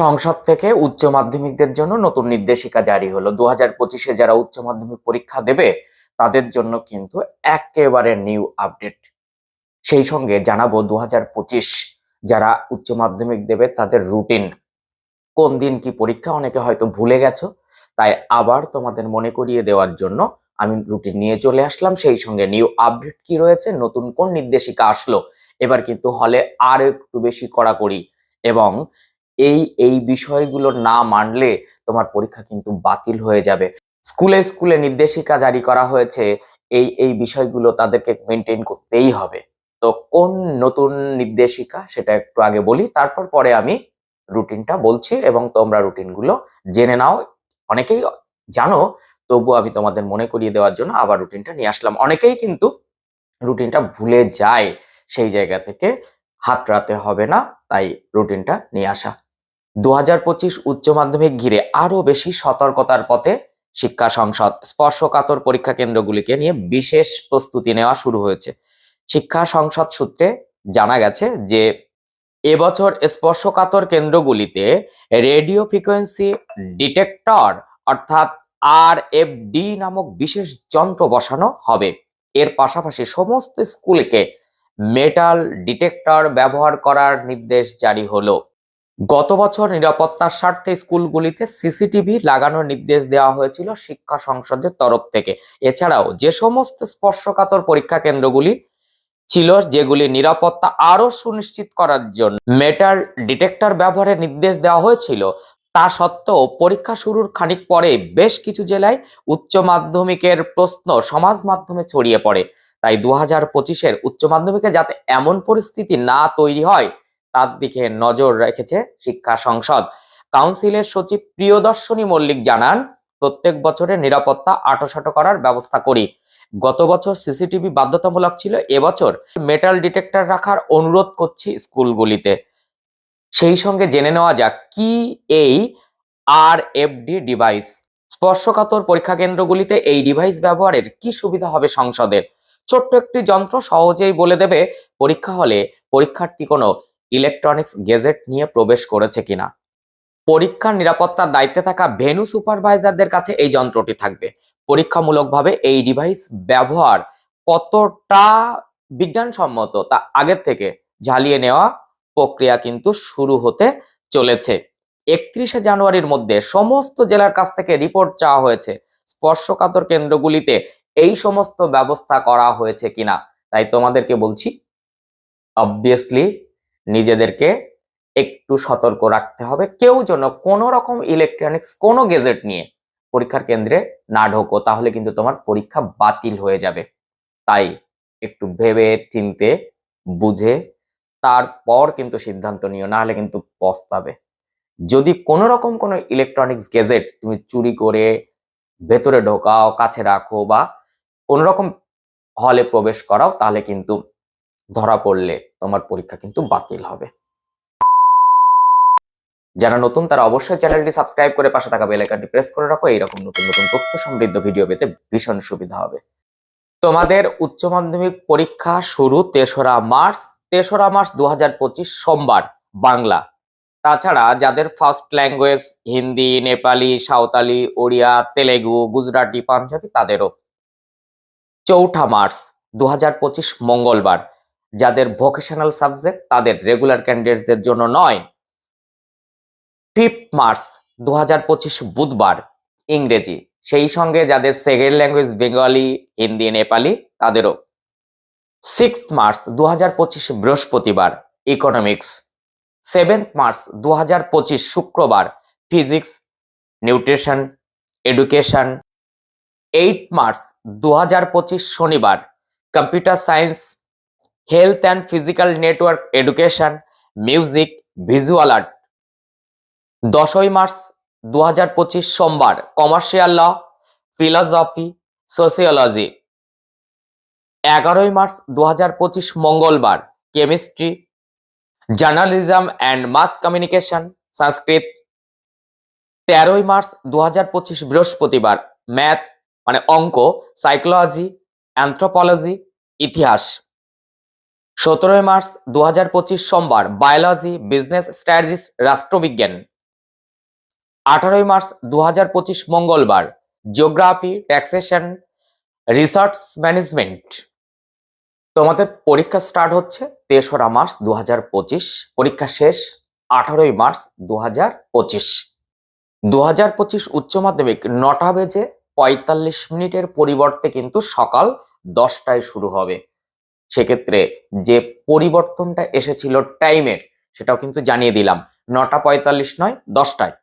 সংসদ থেকে উচ্চ মাধ্যমিকদের জন্য নতুন নির্দেশিকা জারি হলো। দু হাজার পঁচিশে যারা উচ্চ মাধ্যমিক পরীক্ষা দেবে, তাদের জন্য কিন্তু একেবারে নিউ আপডেট। সেই সঙ্গে জানাব দু হাজার পঁচিশ যারা উচ্চ মাধ্যমিক দেবে, তাদের রুটিন। কোন দিন কি পরীক্ষা? অনেকে হয়তো ভুলে গেছো। তাই আবার তোমাদের মনে করিয়ে দেওয়ার জন্য আমি রুটিন নিয়ে চলে আসলাম। সেই সঙ্গে নিউ আপডেট কি রয়েছে? নতুন কোন নির্দেশিকা আসলো? এবার কিন্তু হলে আর একটু বেশি কড়াকড়ি। এবং এই এই বিষয়গুলো না মানলে তোমার পরীক্ষা কিন্তু বাতিল হয়ে যাবে। স্কুলে স্কুলে নির্দেশিকা জারি করা হয়েছে, এই এই বিষয়গুলো তাদেরকে মেনটেন করতেই হবে। তো কোন নতুন নির্দেশিকা সেটা একটু আগে বলি, তারপর পরে আমি রুটিনটা বলছি এবং তোমরা রুটিনগুলো জেনে নাও। অনেকেই জানো তবু আমি তোমাদের মনে করিয়ে দেওয়ার জন্য আবার রুটিনটা নিয়ে আসলাম। অনেকেই কিন্তু রুটিনটা ভুলে যায়, সেই জায়গা থেকে হাতড়াতে হবে না, তাই রুটিনটা নিয়ে আসা দু হাজার পঁচিশ উচ্চ মাধ্যমিক ঘিরে আরও বেশি সতর্কতার পথে শিক্ষা সংসদ স্পর্শকাতর পরীক্ষা কেন্দ্রগুলিকে নিয়ে বিশেষ প্রস্তুতি নেওয়া শুরু হয়েছে। শিক্ষা সংসদ সূত্রে জানা গেছে যে, এবছর স্পর্শকাতর কেন্দ্রগুলিতে রেডিও ফ্রিকোয়েন্সি ডিটেক্টর অর্থাৎ আর এফ ডি নামক বিশেষ যন্ত্র বসানো হবে। এর পাশাপাশি সমস্ত স্কুলকে মেটাল ডিটেক্টর ব্যবহার করার নির্দেশ জারি হলো। গত বছর নিরাপত্তার স্বার্থে স্কুলগুলিতে সিসিটিভি লাগানোর নির্দেশ দেওয়া হয়েছিল শিক্ষা সংসদের তরফ থেকে। এছাড়াও যে সমস্ত স্পর্শকাতর পরীক্ষা কেন্দ্রগুলি ছিল যেগুলি নিরাপত্তা আরও সুনিশ্চিত করার জন্য মেটাল ডিটেক্টর ব্যবহারের নির্দেশ দেওয়া হয়েছিল, তা সত্ত্বেও পরীক্ষা শুরুর খানিক পরে বেশ কিছু জেলায় উচ্চ মাধ্যমিকের প্রশ্ন সমাজ মাধ্যমে ছড়িয়ে পড়ে। তাই দু হাজার পঁচিশের উচ্চ মাধ্যমিকে যাতে এমন পরিস্থিতি না তৈরি হয় তার দিকে নজর রেখেছে শিক্ষা সংসদ। কাউন্সিলের সচিব প্রিয়দর্শনী মল্লিক জানান, প্রত্যেক বছরের নিরাপত্তা আটোসাটো করার ব্যবস্থা করি। গত বছর সিসিটিভি বাধ্যতামূলক ছিল, এবছর মেটাল ডিটেক্টর রাখার অনুরোধ করছি স্কুলগুলিতে। সেই সঙ্গে জেনে নেওয়া যাক, কি এই আর এফডি ডিভাইস? স্পর্শকাতর পরীক্ষা কেন্দ্রগুলিতে এই ডিভাইস ব্যবহারের কি সুবিধা হবে সংসদের? ছোট্ট একটি যন্ত্র সহজেই বলে দেবে, পরীক্ষা হলে পরীক্ষার্থী কোনো ইলেকট্রনিক্স গেজেট নিয়ে প্রবেশ করেছে কিনা? পরীক্ষার নিরাপত্তার দায়িত্বে থাকা ভেনু সুপারভাইজারদের কাছে এই যন্ত্রটি থাকবে। পরীক্ষামূলকভাবে এই ডিভাইস ব্যবহার কতটা বিজ্ঞানসম্মত তা আগের থেকে ঝালিয়ে নেওয়া প্রক্রিয়া কিন্তু শুরু হতে চলেছে। একত্রিশে জানুয়ারির মধ্যে সমস্ত জেলার কাছ থেকে রিপোর্ট চাওয়া হয়েছে। স্পর্শকাতর কেন্দ্রগুলিতে এই সমস্ত ব্যবস্থা করা হয়েছে কিনা, তাই তোমাদেরকে বলছি অবভিয়াসলি নিজেদেরকে একটু সতর্ক রাখতে হবে। কেউ যেন কোনো রকম ইলেকট্রনিক্স কোনো গেজেট নিয়ে পরীক্ষার কেন্দ্রে না ঢোকো, তাহলে কিন্তু তোমার পরীক্ষা বাতিল হয়ে যাবে। তাই একটু ভেবে চিনতে, বুঝে, তারপর কিন্তু সিদ্ধান্ত নিও, না হলে কিন্তু পস্তাবে। যদি কোনো রকম কোনো ইলেকট্রনিক্স গেজেট তুমি চুরি করে ভেতরে ঢোকাও, কাছে রাখো বা কোনো রকম হলে প্রবেশ করাও, তাহলে কিন্তু ধরা পড়লে তোমার পরীক্ষা কিন্তু বাতিল হবে। যারা নতুন, তারা অবশ্যই চ্যানেলটি সাবস্ক্রাইব করে পাশে থাকা বেল আইকনটি প্রেস করে রাখো। এইরকম নতুন নতুন তথ্য সমৃদ্ধ ভিডিও পেতে ভীষণ সুবিধা হবে। তোমাদের উচ্চ মাধ্যমিক পরীক্ষা শুরু তেসরা মার্চ তেসরা মার্চ দু হাজার পঁচিশ সোমবার, বাংলা। তাছাড়া যাদের ফার্স্ট ল্যাঙ্গুয়েজ হিন্দি, নেপালি, সাঁওতালি, ওড়িয়া, তেলেগু, গুজরাটি, পাঞ্জাবি, তাদেরও। চৌঠা মার্চ দু হাজার পঁচিশ মঙ্গলবার যাদের ভোকেশনাল সাবজেক্ট তাদের রেগুলার ক্যান্ডিডেটদের জন্য নয়। ফিফথ মার্চ দুহাজার পঁচিশ বুধবার ইংরেজি, সেই সঙ্গে যাদের second language Bengali Hindi Nepali তাদেরও। সিক্সথ মার্চ দু হাজার পঁচিশ বৃহস্পতিবার ইকোনমিক্স সেভেন্থ মার্চ দু হাজার পঁচিশ শুক্রবার physics nutrition education eight March দু হাজার পঁচিশ শনিবার computer science health and physical network education music visual art দশই মার্চ দু হাজার পঁচিশ সোমবার কমার্শিয়াল ল ফিলসফি সোসিওলজি এগারোই মার্চ দু হাজার পঁচিশ মঙ্গলবার chemistry journalism and mass communication Sanskrit তেরোই মার্চ দু হাজার পঁচিশ বৃহস্পতিবার ম্যাথ মানে অঙ্ক সাইকোলজি অ্যান্থ্রোপোলজি ইতিহাস। সতেরোই মার্চ দু হাজার পঁচিশ সোমবার বায়োলজি, বিজনেস স্ট্র্যাটেজিস, রাষ্ট্রবিজ্ঞান। আঠারোই মার্চ দু হাজার পঁচিশ মঙ্গলবার, জিওগ্রাফি, ট্যাক্সেশন, রিসার্চ ম্যানেজমেন্ট। তোমাদের পরীক্ষা স্টার্ট হচ্ছে তেসরা মার্চ দু হাজার পঁচিশ, পরীক্ষা শেষ আঠারোই মার্চ দু হাজার পঁচিশ। দু হাজার পঁচিশ উচ্চ মাধ্যমিক নটা বেজে পঁয়তাল্লিশ মিনিটের পরিবর্তে কিন্তু সকাল দশটায় শুরু হবে। সেক্ষেত্রে যে পরিবর্তনটা এসেছিল টাইমের সেটাও কিন্তু জানিয়ে দিলাম। নটা পঁয়তাল্লিশ নয়, দশটায়।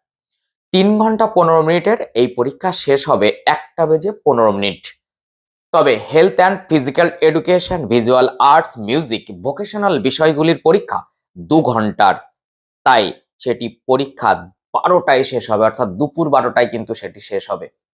তিন ঘণ্টা পনেরো মিনিটের এই পরীক্ষা শেষ হবে একটা বেজে পনেরো মিনিট। তবে health and physical education visual arts music vocational বিষয়গুলির পরীক্ষা দু ঘণ্টার। তাই সেটি পরীক্ষা বারোটায় শেষ হবে, অর্থাৎ দুপুর বারোটায় কিন্তু সেটি শেষ হবে।